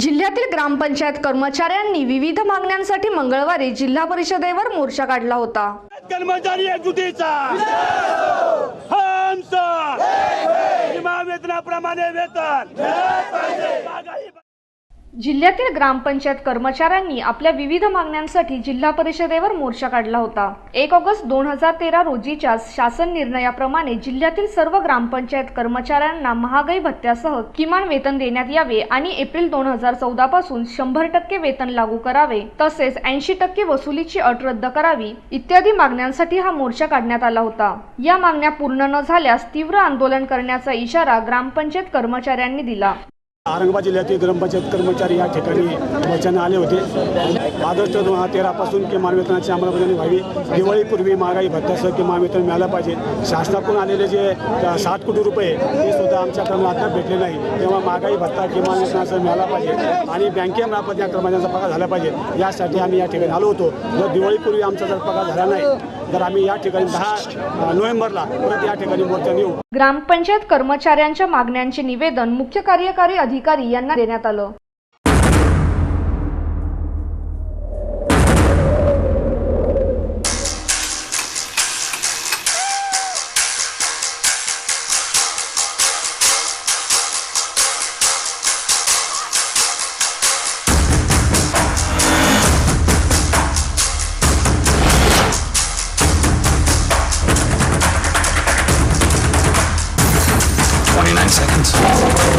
जिल्ह्यातील ग्रामपंचायत कर्मचाऱ्यांनी विविध मागण्यांसाठी मंगळवारी जिल्हा परिषदेवर मोर्चा काढला होता. कर्मचारी एकजुटीचा वेतनाप्रमाणे वेतन. जिल्ह्यातील ग्रामपंचायत कर्मचाऱ्यांनी आपल्या विविध मागण्यांसाठी जिल्हा परिषदेवर मोर्चा काढला होता. एक ऑगस्ट दोन हजार तेरा रोजीच्या शासन निर्णयाप्रमाणे जिल्ह्यातील सर्व ग्रामपंचायत कर्मचाऱ्यांना महागाई भत्त्यासह किमान वेतन देण्यात यावे आणि एप्रिल दोन हजार चौदा पासून शंभर टक्के वेतन लागू करावे तसेच ऐंशी टक्के वसुलीची अट रद्द करावी इत्यादी मागण्यांसाठी हा मोर्चा काढण्यात आला होता. या मागण्या पूर्ण न झाल्यास तीव्र आंदोलन करण्याचा इशारा ग्रामपंचायत कर्मचाऱ्यांनी दिला. औरंगाबाद जिल्ह्यातील ग्रामपंचायत कर्मचारी या ठिकाणी वचन आले होते. ऑगस्ट दोन हजार तेरापासून किमान वेतनाची अंमलबजावणी व्हावी. दिवाळीपूर्वी महागाई भत्त्यासह किमान वेतन मिळालं पाहिजे. शासनाकडून आलेले जे साठ कोटी रुपये ते सुद्धा आमच्याकडून आता भेटले नाही. तेव्हा महागाई भत्ता किमान वेतनासह मिळाला पाहिजे. आणि बँकेमार्फत या कर्मचाऱ्यांचा पगार झाला पाहिजे. यासाठी आम्ही या ठिकाणी आलो होतो. जर दिवाळीपूर्वी आमचा जर पगार झाला नाही तर आम्ही या ठिकाणी दहा नोव्हेंबरला परत या ठिकाणी मोर्चा नेऊ. ग्रामपंचायत कर्मचाऱ्यांच्या मागण्यांचे निवेदन मुख्य कार्यकारी अधिकारी यांना देण्यात आलं. Thanks.